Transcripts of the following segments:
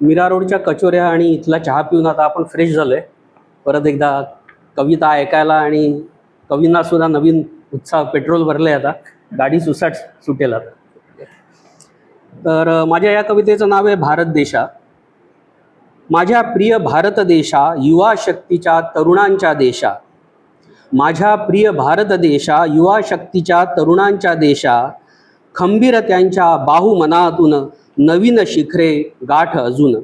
मीरा रोडच्या कचोऱ्या आणि इथला चहा पिऊन आता आपण फ्रेश झालो आहे परत एकदा कविता ऐकायला आणि कवींना सुद्धा नवीन उत्साह पेट्रोल भरले आता. गाडी सुसाट सुटेल आता. तर माझ्या या कवितेचं नाव आहे भारत देशा. माझ्या प्रिय भारत देशा युवा शक्तीच्या तरुणांच्या देशा. माझ्या प्रिय भारत देशा युवा शक्तीच्या तरुणांच्या देशा. खंबीर त्यांच्या बाहुमनातून नवीन शिखरे गाठ अजून.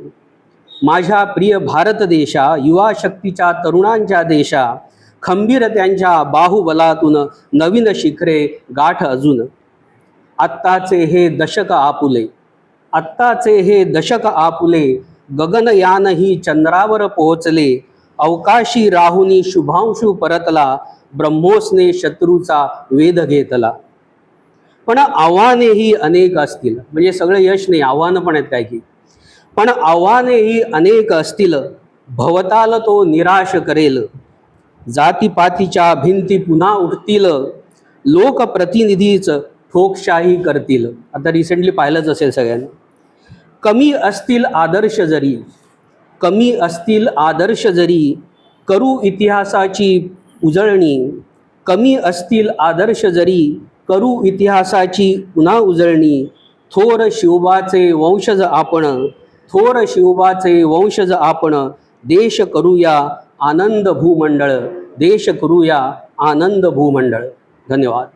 माझ्या प्रिय भारत देशा युवा शक्तीच्या तरुणांच्या देशा खंबीर त्यांच्या बाहुबलातून नवीन शिखरे गाठ अजून. आत्ताचे हे दशक आपुले आत्ताचे हे दशक आपुले गगनयानही चंद्रावर पोहोचले. अवकाशी राहुनी शुभांशू परतला ब्रह्मोसने शत्रूचा वेध घेतला. पण आव्हानेही अनेक असतील. म्हणजे सगळं यश नाही आव्हानं पण आहेत काय की पण आव्हानेही अनेक असतील. भवताल तो निराश करेल. जातीपातीच्या भिंती पुन्हा उठतील लोकप्रतिनिधीच ठोकशाही करतील. आता रिसेंटली पाहिलंच असेल सगळ्यांनी. कमी असतील आदर्श जरी कमी असतील आदर्श जरी करू इतिहासाची उजळणी. कमी असतील आदर्श जरी करू इतिहासाची पुन्हा उजळणी थोर शिवबाचे वंशज आपण थोर शिवबाचे वंशज आपण देश करूया आनंद भूमंडळ देश करूया आनंद भूमंडळ. धन्यवाद.